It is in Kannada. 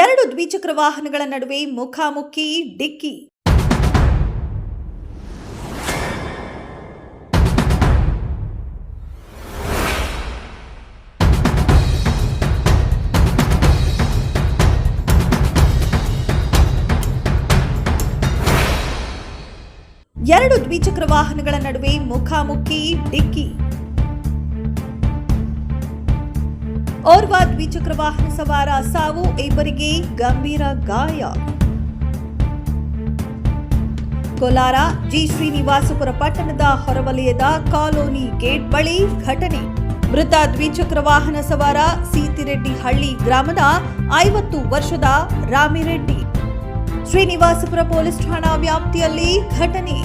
ಎರಡು ದ್ವಿಚಕ್ರ ವಾಹನಗಳ ನಡುವೆ ಮುಖಾಮುಖಿ ಡಿಕ್ಕಿ. ಎರಡು ದ್ವಿಚಕ್ರ ವಾಹನಗಳ ನಡುವೆ ಮುಖಾಮುಖಿ ಡಿಕ್ಕಿ. ಓರ್ವ ದ್ವಿಚಕ್ರ ವಾಹನ ಸವಾರ ಸಾವು ಇಬ್ಬರಿಗೆ ಗಂಭೀರ ಗಾಯ. ಕೋಲಾರ ಜಿ ಶ್ರೀನಿವಾಸಪುರ ಪಟ್ಟಣದ ಹೊರವಲಯದ ಕಾಲೋನಿ ಗೇಟ್ ಬಳಿ ಘಟನೆ. ಮೃತ ದ್ವಿಚಕ್ರ ವಾಹನ ಸವಾರ ಸೀತಿರೆಡ್ಡಿ ಹಳ್ಳಿ ಗ್ರಾಮದ ಐವತ್ತು ವರ್ಷದ ರಾಮಿರೆಡ್ಡಿ. ಶ್ರೀನಿವಾಸಪುರ ಪೊಲೀಸ್ ಠಾಣಾ ವ್ಯಾಪ್ತಿಯಲ್ಲಿ ಘಟನೆ.